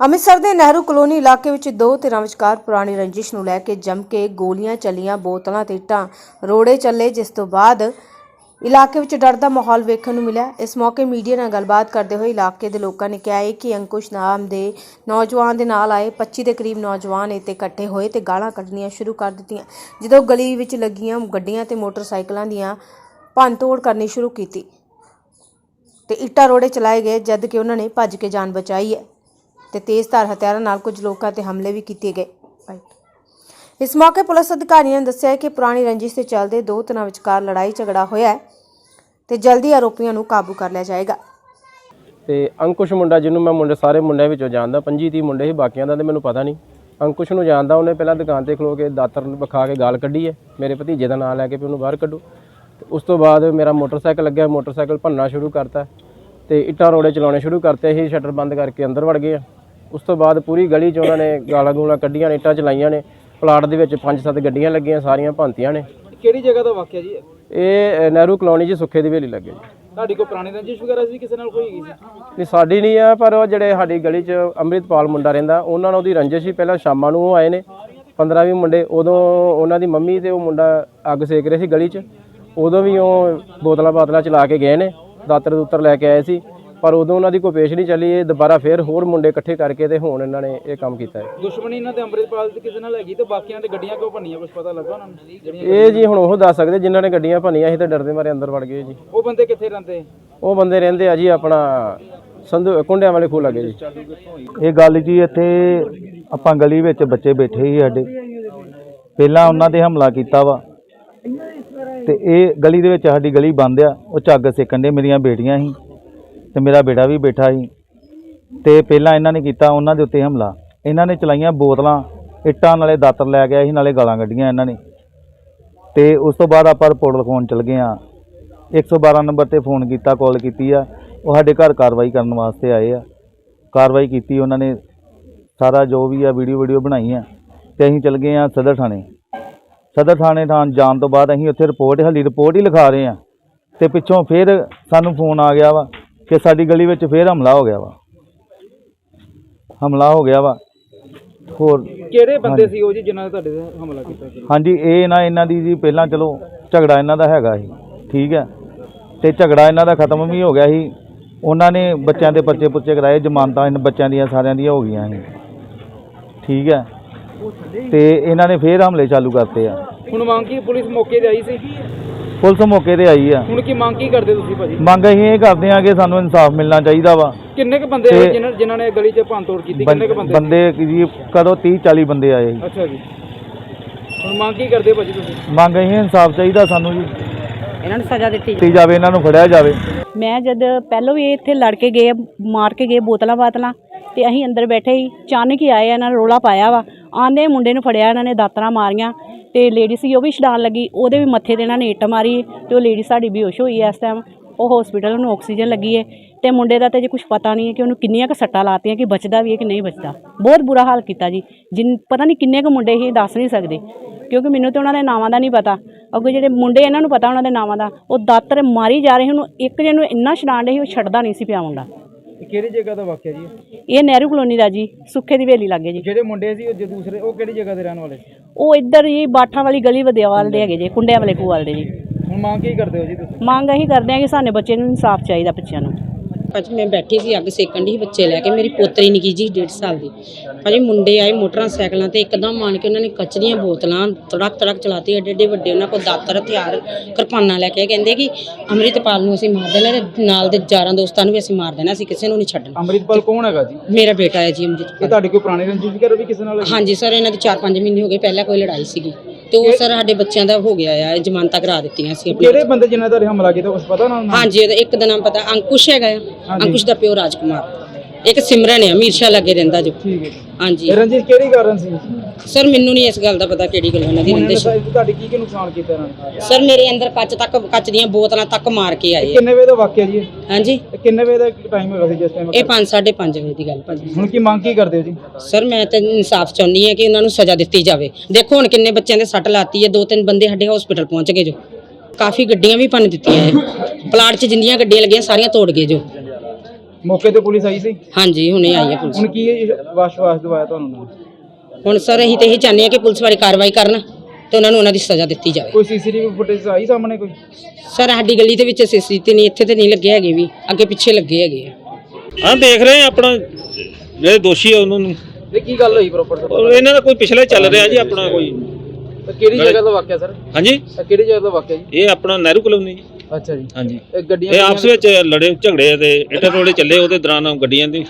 ਅੰਮ੍ਰਿਤਸਰ ਦੇ ਨਹਿਰੂ ਕਲੋਨੀ ਇਲਾਕੇ ਵਿੱਚ ਦੋ ਧਿਰਾਂ ਵਿਚਕਾਰ ਪੁਰਾਣੀ ਰੰਜਿਸ਼ ਨੂੰ ਲੈ ਕੇ ਜੰਮ ਕੇ ਗੋਲੀਆਂ ਚੱਲੀਆਂ, ਬੋਤਲਾਂ ਤੇ ਇੱਟਾਂ, ਰੋੜੇ ਚੱਲੇ, ਜਿਸ ਤੋਂ ਬਾਅਦ ਇਲਾਕੇ ਵਿੱਚ ਡਰ ਦਾ ਮਾਹੌਲ ਵੇਖਣ ਨੂੰ ਮਿਲਿਆ। ਇਸ ਮੌਕੇ ਮੀਡੀਆ ਨਾਲ ਗੱਲਬਾਤ ਕਰਦੇ ਹੋਏ ਇਲਾਕੇ ਦੇ ਲੋਕਾਂ ਨੇ ਕਿਹਾ ਹੈ ਕਿ ਅੰਕੁਸ਼ ਨਾਮ ਦੇ ਨੌਜਵਾਨ ਦੇ ਨਾਲ ਆਏ 25 ਦੇ ਕਰੀਬ ਨੌਜਵਾਨ ਇੱਥੇ ਇਕੱਠੇ ਹੋਏ ਤੇ ਗਾਲਾਂ ਕੱਢਣੀਆਂ ਸ਼ੁਰੂ ਕਰ ਦਿੱਤੀਆਂ। ਜਦੋਂ ਗਲੀ ਵਿੱਚ ਲੱਗੀਆਂ ਗੱਡੀਆਂ ਤੇ ਮੋਟਰਸਾਈਕਲਾਂ ਦੀਆਂ ਭੰਨਤੋੜ ਕਰਨੀ ਸ਼ੁਰੂ ਕੀਤੀ ਤੇ ਇੱਟਾਂ ਰੋੜੇ ਚਲਾਏ ਗਏ, ਜਦ ਕਿ ਉਹਨਾਂ ਨੇ ਭੱਜ ਕੇ ਜਾਨ ਬਚਾਈ ਹੈ। ਤੇ ਤੇਜ਼ਧਾਰ ਹਥਿਆਰਾਂ ਨਾਲ ਕੁਝ ਲੋਕਾਂ ਤੇ ਹਮਲੇ ਵੀ ਕੀਤੇ ਗਏ। ਇਸ ਮੌਕੇ ਪੁਲਿਸ ਅਧਿਕਾਰੀਆਂ ਨੇ ਦੱਸਿਆ ਕਿ ਪੁਰਾਣੀ ਰੰਜਿਸ਼ ਦੇ ਚੱਲਦੇ ਦੋ ਧਿਰਾਂ ਵਿਚਕਾਰ ਲੜਾਈ ਝਗੜਾ ਹੋਇਆ ਹੈ ਤੇ ਜਲਦੀ ਆਰੋਪੀਆਂ ਨੂੰ ਕਾਬੂ ਕਰ ਲਿਆ ਜਾਏਗਾ। ਤੇ ਅੰਕੁਸ਼ ਮੁੰਡਾ ਜਿਹਨੂੰ ਮੈਂ ਮੁੰਡੇ ਸਾਰੇ ਮੁੰਡਿਆਂ ਵਿੱਚੋਂ ਜਾਣਦਾ 25 30 ਮੁੰਡੇ ਸੀ, ਬਾਕੀਆਂ ਦਾ ਤੇ ਮੈਨੂੰ ਪਤਾ ਨਹੀਂ। ਅੰਕੁਸ਼ ਨੂੰ ਜਾਣਦਾ, ਉਹਨੇ ਪਹਿਲਾਂ ਦੁਕਾਨ ਤੇ ਖਲੋ ਕੇ ਦਾਤਰ ਵਿਖਾ ਕੇ ਗਾਲ ਕੱਢੀ ਹੈ, ਮੇਰੇ ਭਤੀਜੇ ਦਾ ਨਾਮ ਲੈ ਕੇ ਵੀ ਉਹਨੂੰ ਬਾਹਰ ਕੱਢੋ। ਤੇ ਉਸ ਤੋਂ ਬਾਅਦ ਮੇਰਾ ਮੋਟਰਸਾਈਕਲ ਲੱਗਿਆ, ਮੋਟਰਸਾਈਕਲ ਭੰਨਣਾ ਸ਼ੁਰੂ ਕਰਤਾ ਤੇ ਇੱਟਾਂ ਰੋੜੇ ਚਲਾਉਣੇ ਸ਼ੁਰੂ ਕਰਤੇ ਅਸੀਂ ਸ਼ਟਰ ਬੰਦ ਕਰਕੇ ਅੰਦਰ ਵੜ ਗਏ ਆ। ਉਸ ਤੋਂ ਬਾਅਦ ਪੂਰੀ ਗਲੀ 'ਚ ਉਹਨਾਂ ਨੇ ਗਾਲਾਂ ਗੂਲਾਂ ਕੱਢੀਆਂ ਨੇ ਇੱਟਾਂ ਚਲਾਈਆਂ ਨੇ। ਪਲਾਟ ਦੇ ਵਿੱਚ ਪੰਜ ਸੱਤ ਗੱਡੀਆਂ ਲੱਗੀਆਂ ਸਾਰੀਆਂ ਭੰਨਤੀਆਂ ਨੇ। ਕਿਹੜੀ ਜਗ੍ਹਾ ਦਾ ਵਾਕਿਆ ਜੀ ਇਹ? ਨਹਿਰੂ ਕਲੋਨੀ 'ਚ ਸੁੱਖੇ ਦੀ ਹਵੇਲੀ ਲੱਗੇ ਜੀ। ਤੁਹਾਡੀ ਕੋਈ ਪੁਰਾਣੀ ਰੰਜਿਸ਼ ਵਗੈਰਾ ਸੀ ਕਿਸੇ ਨਾਲ ਕੋਈ ਹੈਗੀ ਸੀ? ਨਹੀਂ ਸਾਡੀ ਨਹੀਂ ਆ ਪਰ ਉਹ ਜਿਹੜੇ ਸਾਡੀ ਗਲੀ 'ਚ ਅੰਮ੍ਰਿਤਪਾਲ ਮੁੰਡਾ ਰਹਿੰਦਾ ਉਹਨਾਂ ਨਾਲ ਉਹਦੀ ਰੰਜਿਸ਼ ਸੀ। ਪਹਿਲਾਂ ਸ਼ਾਮਾਂ ਨੂੰ ਉਹ ਆਏ ਨੇ 15 20 ਮੁੰਡੇ ਉਦੋਂ ਉਹਨਾਂ ਦੀ ਮੰਮੀ ਤੇ ਉਹ ਮੁੰਡਾ ਅੱਗ ਸੇਕ ਰਹੇ ਸੀ ਗਲੀ 'ਚ। ਉਦੋਂ ਵੀ ਉਹ ਬੋਤਲਾਂ ਬਾਤਲਾਂ ਚਲਾ ਕੇ ਗਏ ਨੇ ਦਾਤਰ ਦੂਤਰ ਲੈ ਕੇ ਆਏ ਸੀ। ਪਰ ਉਦੋਂ ਉਹਨਾਂ ਦੀ ਕੋਈ ਪੇਸ਼ ਨਹੀਂ ਚੱਲੀ ਇਹ ਦੁਬਾਰਾ ਫੇਰ ਹੋਰ ਮੁੰਡੇ ਇਕੱਠੇ ਕਰਕੇ ਤੇ ਹੁਣ ਇਹਨਾਂ ਨੇ ਇਹ ਕੰਮ ਕੀਤਾ ਹੈ। ਦੁਸ਼ਮਣੀ ਇਹਨਾਂ ਤੇ ਅੰਮ੍ਰਿਤਪਾਲ ਦੀ ਕਿਸੇ ਨਾਲ ਹੈਗੀ ਤੇ ਬਾਕੀਆਂ ਤੇ ਗੱਡੀਆਂ ਕਿਉਂ ਭੰਨੀਆਂ ਕੁਝ ਪਤਾ ਲੱਗਾ ਉਹਨਾਂ ਨੂੰ? ਜਿਹੜੀਆਂ ਇਹ ਜੀ ਹੁਣ ਉਹ ਦੱਸ ਸਕਦੇ ਜਿਨ੍ਹਾਂ ਨੇ ਗੱਡੀਆਂ ਭੰਨੀਆਂ ਸੀ ਤੇ ਡਰਦੇ ਮਾਰੇ ਅੰਦਰ ਵੜ ਗਏ ਜੀ। ਉਹ ਬੰਦੇ ਕਿੱਥੇ ਰਹਿੰਦੇ? ਉਹ ਬੰਦੇ ਰਹਿੰਦੇ ਆ ਜੀ ਆਪਣਾ ਸੰਧੂ ਕੁੰਡਿਆਂ ਵਾਲੇ ਖੂਹ ਲੱਗੇ ਜੀ। ਇਹ ਗੱਲ ਜੀ ਇੱਥੇ ਆਪਾਂ ਗਲੀ ਵਿੱਚ ਬੱਚੇ ਬੈਠੇ ਸੀ ਸਾਡੇ। ਪਹਿਲਾਂ ਉਹਨਾਂ ਤੇ ਹਮਲਾ ਕੀਤਾ ਵਾ। ਤੇ ਇਹ ਗਲੀ ਦੇ ਵਿੱਚ ਸਾਡੀ ਗਲੀ ਬੰਦ ਆ ਉਹ ਝੱਗ ਸੇਕਣ ਦੇ ਮੇਰੀਆਂ ਬੇਟੀਆਂ ਸੀ। ਤੇ ਮੇਰਾ ਬੇਟਾ ਵੀ ਬੈਠਾ ਸੀ। ਤੇ ਪਹਿਲਾਂ ਇਹਨਾਂ ਨੇ ਕੀਤਾ ਉਹਨਾਂ ਦੇ ਉੱਤੇ ਹਮਲਾ। ਇਹਨਾਂ ਨੇ ਚਲਾਈਆਂ ਬੋਤਲਾਂ, ਇੱਟਾਂ, ਨਾਲੇ ਦਾਤਰ ਲੈ ਗਿਆ ਸੀ, ਨਾਲੇ ਗਾਲਾਂ ਕੱਢੀਆਂ ਇਹਨਾਂ ਨੇ। ਤੇ ਉਸ ਤੋਂ ਬਾਅਦ ਆਪਾਂ ਰਿਪੋਰਟ ਲਿਖਾਉਣ ਚਲ ਗਏ ਆ 112 ਨੰਬਰ ਤੇ ਫੋਨ ਕੀਤਾ ਕਾਲ ਕੀਤੀ ਆ। ਉਹ ਸਾਡੇ ਘਰ ਕਾਰਵਾਈ ਕਰਨ ਵਾਸਤੇ ਆਏ ਆ। ਕਾਰਵਾਈ ਕੀਤੀ ਉਹਨਾਂ ਨੇ। ਸਾਰਾ ਜੋ ਵੀ ਆ ਵੀਡੀਓ ਵੀਡੀਓ ਬਣਾਈ ਆ ਤੇ ਅਸੀਂ ਚਲ ਗਏ ਆ ਸਦਰ ਥਾਣੇ। ਸਦਰ ਥਾਣੇ ਥਾਂ ਜਾਣ ਤੋਂ ਬਾਅਦ ਅਸੀਂ ਉੱਥੇ ਰਿਪੋਰਟ ਹਾਲੀ ਰਿਪੋਰਟ ਹੀ ਲਿਖਾ ਰਹੇ ਆ ਤੇ ਪਿੱਛੋਂ ਫਿਰ ਸਾਨੂੰ ਫੋਨ ਆ ਗਿਆ ਵਾ। ਕਿ ਸਾਡੀ ਗਲੀ ਵਿੱਚ ਫਿਰ ਹਮਲਾ ਹੋ ਗਿਆ ਵਾ। ਹਮਲਾ ਹੋ ਗਿਆ ਵਾ। ਹੋਰ ਕਿਹੜੇ ਬੰਦੇ ਸੀ ਉਹ ਜੀ ਜਿਨ੍ਹਾਂ ਨੇ ਤੁਹਾਡੇ ਤੇ ਹਮਲਾ ਕੀਤਾ ਸੀ? ਹਾਂਜੀ ਇਹ ਨਾ ਇਹਨਾਂ ਦੀ ਜੀ ਪਹਿਲਾਂ ਚਲੋ ਝਗੜਾ ਇਹਨਾਂ ਦਾ ਹੈਗਾ ਸੀ ਠੀਕ ਹੈ। ਤੇ ਝਗੜਾ ਇਹਨਾਂ ਦਾ ਖਤਮ ਵੀ ਹੋ ਗਿਆ ਸੀ। ਉਹਨਾਂ ਨੇ ਬੱਚਿਆਂ ਦੇ ਪਰਚੇ ਪੁੱਛੇ ਕਰਾਏ ਜ਼ਮਾਨਤਾਂ ਇਹਨਾਂ ਬੱਚਿਆਂ ਦੀਆਂ ਸਾਰਿਆਂ ਦੀਆਂ ਹੋ ਗਈਆਂ ਸੀ। ਠੀਕ ਹੈ। ਤੇ ਇਹਨਾਂ ਨੇ ਫੇਰ ਹਮਲੇ ਚਾਲੂ ਕਰਤੇ ਆ। ਹੁਣ ਮੰਗ ਕੀ ਪੁਲਿਸ ਮੌਕੇ ਤੇ ਆਈ ਸੀ? ਪੁਲਿਸ ਮੌਕੇ ਤੇ ਆਈ ਆ। ਹੁਣ ਕੀ ਮੰਗ ਕੀ ਕਰਦੇ ਤੁਸੀਂ ਭਾਜੀ? ਮੰਗ ਅਸੀਂ ਇਹ ਕਰਦੇ ਆ ਕਿ ਸਾਨੂੰ ਇਨਸਾਫ ਮਿਲਣਾ ਚਾਹੀਦਾ ਵਾ। ਕਿੰਨੇ ਕ ਬੰਦੇ ਤੇ- ਆਏ ਜਿਨ੍ਹਾਂ ਜਿਨ੍ਹਾਂ ਨੇ ਗਲੀ 'ਚ ਭੰਨਤੋੜ ਕੀਤੀ? ਕਿੰਨੇ ਕ ਬੰਦੇ ਬੰਦੇ ਜੀ ਕਦੋਂ 30 40 ਬੰਦੇ ਆਏ ਅੱਛਾ ਜੀ। ਹੁਣ ਮੰਗ ਕੀ ਕਰਦੇ ਭਾਜੀ ਤੁਸੀਂ? ਮੰਗ ਅਸੀਂ ਇਨਸਾਫ ਚਾਹੀਦਾ ਸਾਨੂੰ ਜੀ। ਇਹਨਾਂ ਨੂੰ ਸਜ਼ਾ ਦਿੱਤੀ ਦਿੱਤੀ ਜਾਵੇ ਇਹਨਾਂ ਨੂੰ ਫੜਿਆ ਜਾਵੇ। ਮੈਂ ਜਦ ਪਹਿਲੋਂ ਵੀ ਇਹ ਇੱਥੇ ਲੜ ਕੇ ਗਏ ਮਾਰ ਕੇ ਗਏ ਬੋਤਲਾਂ ਬਾਤਲਾਂ ਤੇ ਅਸੀਂ ਅੰਦਰ ਬੈਠੇ ਹੀ ਅਚਾਨਕ ਹੀ ਆਏ ਇਹਨਾਂ ਨੇ ਰੋਲਾ ਪਾਇਆ ਵਾ। ਆਂਦੇ ਮੁੰਡੇ ਨੂੰ ਫੜਿਆ, ਇਹਨਾਂ ਨੇ ਦਾਤਰਾਂ ਮਾਰੀਆਂ ਤੇ ਲੇਡੀ ਸੀ, ਉਹ ਵੀ ਛਡਾਣ ਲੱਗੀ। ਉਹਦੇ ਵੀ ਮੱਥੇ ਤੇ ਇਹਨਾਂ ਨੇ ਇੱਟ ਮਾਰੀ ਤੇ ਉਹ ਲੇਡੀ ਸਾਡੀ ਬੇਹੋਸ਼ ਹੋਈ ਐ ਇਸ ਟਾਈਮ ਉਹ ਹਸਪੀਟਲ ਨੂੰ ਆਕਸੀਜਨ ਲੱਗੀ ਹੈ ਤੇ ਮੁੰਡੇ ਦਾ ਤੇ ਜੇ ਕੁਝ ਪਤਾ ਨਹੀਂ ਹੈ ਕਿ ਉਹਨੂੰ ਕਿੰਨੀਆਂ ਕ ਸੱਟਾਂ ਲਾਤੀਆਂ, ਕਿ ਬਚਦਾ ਵੀ ਹੈ ਕਿ ਨਹੀਂ ਬਚਦਾ। ਬਹੁਤ ਬੁਰਾ ਹਾਲ ਕੀਤਾ ਜੀ। ਜਿਨ, ਪਤਾ ਨਹੀਂ ਕਿੰਨੇ ਕ ਮੁੰਡੇ ਹੀ ਦੱਸ ਨਹੀਂ ਸਕਦੇ। ਕਿਉਂਕਿ ਮੈਨੂੰ ਤੇ ਉਹਨਾਂ ਦੇ ਨਾਵਾਂ ਦਾ ਨਹੀਂ ਪਤਾ। ਅੱਗੇ ਜਿਹੜੇ ਮੁੰਡੇ ਇਹਨਾਂ ਨੂੰ ਪਤਾ ਉਹਨਾਂ ਦੇ ਨਾਵਾਂ ਦਾ, ਉਹ ਦਾਤਰ ਮਾਰੀ ਜਾ ਰਹੇ ਉਹਨੂੰ ਇੱਕ ਜਣ ਨੂੰ ਇੰਨਾ ਛਡਾਣ ਰਹੇ ਸੀ, ਉਹ ਛੱਡਦਾ ਨਹੀਂ ਸੀ ਪਿਆ ਮੁੰਡਾ। ਇਹ ਕਿਹੜੀ ਜਗ੍ਹਾ ਦਾ ਵਾਕਿਆ ਜੀ? ਇਹ? ਇਹ ਨਹਿਰੂ ਕਲੋਨੀ ਦਾ ਜੀ ਸੁੱਖੇ ਦੀ ਵੇਲੀ ਲੱਗੇ ਜੀ। ਜਿਹੜੇ ਮੁੰਡੇ ਸੀ ਉਹ ਜੇ ਦੂਸਰੇ ਉਹ ਕਿਹੜੀ ਜਗ੍ਹਾ ਦੇ ਰਹਿਣ ਵਾਲੇ ਸੀ? ਉਹ ਇੱਧਰ ਹੀ ਬਾਠਾਂ ਵਾਲੀ ਗਲੀ ਵਦਿਆਵਾਲ ਦੇ ਹੈਗੇ ਜੀ ਕੁੰਡਿਆਂ ਵਾਲੇ ਖੂਹ ਵਾਲੇ ਦੇ ਜੀ। ਹੁਣ ਮੰਗ ਕੀ ਕਰਦੇ ਹੋ ਜੀ ਤੁਸੀਂ? ਮੰਗ ਅਸੀਂ ਕਰਦੇ ਹਾਂ ਕਿ ਸਾਡੇ ਬੱਚੇ ਨੂੰ ਇਨਸਾਫ ਚਾਹੀਦਾ ਬੱਚਿਆਂ ਨੂੰ। ਭਾਜੀ ਮੈਂ ਬੈਠੀ ਸੀ ਅੱਗ ਸੇਕਣ ਦੀ ਬੱਚੇ ਲੈ ਕੇ ਮੇਰੀ ਪੋਤਰੀ ਨਿੱਕੀ ਜੀ 1.5 ਸਾਲ ਦੀ ਭਾਜੀ ਮੁੰਡੇ ਆਏ ਮੋਟਰਸਾਈਕਲਾਂ ਤੇ ਇੱਕਦਮ ਆਣ ਕੇ ਉਹਨਾਂ ਨੇ ਕੱਚ ਦੀਆਂ ਬੋਤਲਾਂ ਤੜਕ ਤੜਕ ਚਲਾਤੀ ਏਡੇ ਏਡੇ ਵੱਡੇ ਉਹਨਾਂ ਕੋਲ ਦਾਤਰ ਹਥਿਆਰ ਕਿਰਪਾਨਾਂ ਲੈ ਕੇ। ਕਹਿੰਦੇ ਕਿ ਅੰਮ੍ਰਿਤਪਾਲ ਨੂੰ ਅਸੀਂ ਮਾਰ ਦੇਣਾ ਤੇ ਨਾਲ ਦੇ ਯਾਰਾਂ ਦੋਸਤਾਂ ਨੂੰ ਵੀ ਅਸੀਂ ਮਾਰ ਦੇਣਾ ਅਸੀਂ ਕਿਸੇ ਨੂੰ ਨਹੀਂ ਛੱਡਣਾ ਅੰਮ੍ਰਿਤਪਾਲ ਕੌਣ ਹੈਗਾ ਜੀ ਮੇਰਾ ਬੇਟਾ ਹੈ ਜੀ ਇਹ ਅੰਮ੍ਰਿਤਪਾਲ ਤੁਹਾਡੀ ਕੋਈ ਪੁਰਾਣੀ ਰੰਜਿਸ਼ ਵਗੈਰਾ ਵੀ ਕਿਸੇ ਨਾਲ? ਹਾਂਜੀ ਸਰ ਇਹਨਾਂ ਦੇ 4-5 ਮਹੀਨੇ ਹੋ ਗਏ ਪਹਿਲਾਂ ਕੋਈ ਲੜਾਈ ਸੀਗੀ ਤੇ ਉਹ ਸਰ ਸਾਡੇ ਬੱਚਿਆਂ ਦਾ ਹੋ ਗਿਆ ਆ ਜ਼ਮਾਨਤਾਂ ਕਰਾ ਦਿੱਤੀਆਂ ਸੀ ਆਪਣੇ ਕਿਹੜੇ ਬੰਦੇ ਜਿਨ੍ਹਾਂ ਦਾ ਹਮਲਾ ਕੀਤਾ ਕੁਝ ਪਤਾ ਨਾ ਹਾਂਜੀ ਇਹਦਾ ਇੱਕ ਦਾ ਨਾਮ ਪਤਾ ਅੰਕੁਸ਼ ਹੈਗਾ ਆ। ਅੰਕੁਸ਼ ਦਾ ਪਿਓ ਰਾਜਕੁਮਾਰ। ਇੱਕ ਸਿਮਰਨ ਹੈ ਅਮੀਰ ਸ਼ਾਹ ਲੱਗੇ ਰਹਿੰਦਾ ਜੋ। ਠੀਕ ਹੈ ਜੀ। ਹਾਂਜੀ। ਰੰਜਿਸ਼ ਕਿਹੜੀ ਕਾਰਨ ਸੀ? ਸਰ ਮੈਨੂੰ ਨਹੀਂ ਇਸ ਗੱਲ ਦਾ ਪਤਾ ਕਿਹੜੀ ਗੱਲ ਉਹਨਾਂ ਦੀ ਇਹਨਾਂ ਦਾ ਤੁਹਾਡੀ ਕੀ ਕੀ ਨੁਕਸਾਨ ਕੀਤਾ ਇਹਨਾਂ ਨੇ? ਸਰ ਮੇਰੇ ਅੰਦਰ ਕੱਚ ਤੱਕ ਕੱਚ ਦੀਆਂ ਬੋਤਲਾਂ ਤੱਕ ਮਾਰ ਕੇ ਆਏ ਆ। ਕਿੰਨੇ ਵਜੇ ਦਾ ਵਾਕਿਆ ਜੀ ਇਹ? ਹਾਂਜੀ। ਇਹ ਕਿੰਨੇ ਵਜੇ ਦਾ ਟਾਈਮ ਹੈਗਾ ਸੀ ਜਿਸ ਟਾਈਮ ਇਹ 5 5:30 ਵਜੇ ਦੀ ਗੱਲ ਭਾਜੀ। ਹੁਣ ਕੀ ਮੰਗ ਕੀ ਕਰਦੇ ਹੋ ਜੀ? ਸਰ ਮੈਂ ਤਾਂ ਇਨਸਾਫ ਚਾਹੁੰਦੀ ਹਾਂ ਕਿ ਉਹਨਾਂ ਨੂੰ ਸਜ਼ਾ ਦਿੱਤੀ ਜਾਵੇ। ਦੇਖੋ ਹੁਣ ਕਿੰਨੇ ਬੱਚਿਆਂ ਦੇ ਸੱਟ ਲਾਤੀ ਹੈ ਦੋ ਤਿੰਨ ਬੰਦੇ ਸਾਡੇ ਹਸਪੀਟਲ ਪਹੁੰਚ ਗਏ ਜੋ। ਕਾਫੀ ਗੱਡੀਆਂ ਵੀ ਭੰਨ ਦਿੱਤੀਆਂ ਹੈ। ਪਲਾਟ 'ਚ ਜਿੰਨੀਆਂ ਗੱਡੀਆਂ ਲੱਗੀਆਂ ਸਾਰੀਆਂ ਤੋੜ ਗਏ ਜੋ। ਮੌਕੇ ਤੇ ਪੁਲਿਸ ਆਈ ਸੀ? ਹਾਂਜੀ ਹੁਣੇ ਆਈ ਹੈ ਪੁਲਿਸ। ਹੁਣ ਕੀ ਵਾਸ਼-ਵਾਸ਼ ਦਵਾਇਆ ਤੁਹਾਨੂੰ? ਹੁਣ? ਸਰ ਅਸੀਂ ਤੇ ਇਹ ਚਾਹੁੰਦੇ ਹਾਂ ਕਿ ਪੁਲਿਸ ਵਾਲੇ ਕਾਰਵਾਈ ਕਰਨ ਤੇ ਉਹਨਾਂ ਨੂੰ ਉਹਨਾਂ ਦੀ ਸਜ਼ਾ ਦਿੱਤੀ ਜਾਵੇ। ਕੋਈ ਸੀਸੀਟੀਵੀ ਫੁਟੇਜ ਆਈ ਸਾਹਮਣੇ ਕੋਈ? ਸਰ ਸਾਡੀ ਗਲੀ ਦੇ ਵਿੱਚ ਸੀਸੀ ਤੇ ਨਹੀਂ ਇੱਥੇ ਤੇ ਨਹੀਂ ਲੱਗੇ ਹੈਗੇ ਵੀ ਅੱਗੇ ਪਿੱਛੇ ਲੱਗੇ ਹੈਗੇ ਆ। ਹਾਂ ਦੇਖ ਰਹੇ ਆ ਆਪਣਾ ਜਿਹੜੇ ਦੋਸ਼ੀ ਆ ਉਹਨਾਂ ਨੂੰ। ਇਹ ਕੀ ਗੱਲ ਹੋਈ ਪ੍ਰੋਪਰ ਔਰ ਇਹਨਾਂ ਦਾ ਕੋਈ ਪਿਛਲਾ ਚੱਲ ਰਿਹਾ ਜੀ ਆਪਣਾ ਕੋਈ ਕਿਹੜੀ ਜਗ੍ਹਾ ਦਾ ਵਾਕਿਆ ਸਰ? ਹਾਂਜੀ। ਇਹ ਕਿਹੜੀ ਜਗ੍ਹਾ ਦਾ ਵਾਕਿਆ ਜੀ? ਇਹ ਆਪਣਾ ਨਹਿਰੂ ਕਲੋਨੀ ਜੀ। ਅੱਛਾ ਜੀ। ਹਾਂਜੀ। ਇਹ ਗੱਡੀਆਂ ਇਹ ਆਪਸ ਵਿੱਚ ਲੜੇ ਝਗੜੇ ਤੇ ਇੱਟਾਂ ਰੋੜੇ ਚੱਲੇ ਉਹਦੇ ਦੌਰਾਨ ਗੱਡੀਆਂ ਦੇ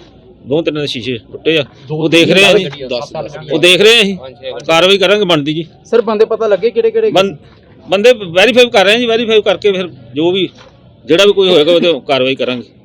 ਦੋ ਤਿੰਨ ਦੇ ਸ਼ੀਸ਼ੇ ਟੁੱਟੇ ਆ। ਉਹ ਦੇਖ ਰਹੇ ਆ ਜੀ ਉਹ ਦੇਖ ਰਹੇ ਆ ਅਸੀਂ। ਕਾਰਵਾਈ ਕਰਾਂਗੇ ਬਣਦੀ ਜੀ। ਸਰ ਬੰਦੇ ਪਤਾ ਲੱਗੇ ਕਿਹੜੇ ਕਿਹੜੇ ਬੰ- ਬੰਦੇ ਵੈਰੀਫਾਈ ਕਰ ਰਹੇ ਆ ਜੀ ਵੈਰੀਫਾਈ ਕਰਕੇ ਫਿਰ ਜੋ ਵੀ ਜਿਹੜਾ ਵੀ ਕੋਈ ਹੋਏਗਾ ਉਹਦੇ ਕਾਰਵਾਈ ਕਰਾਂਗੇ।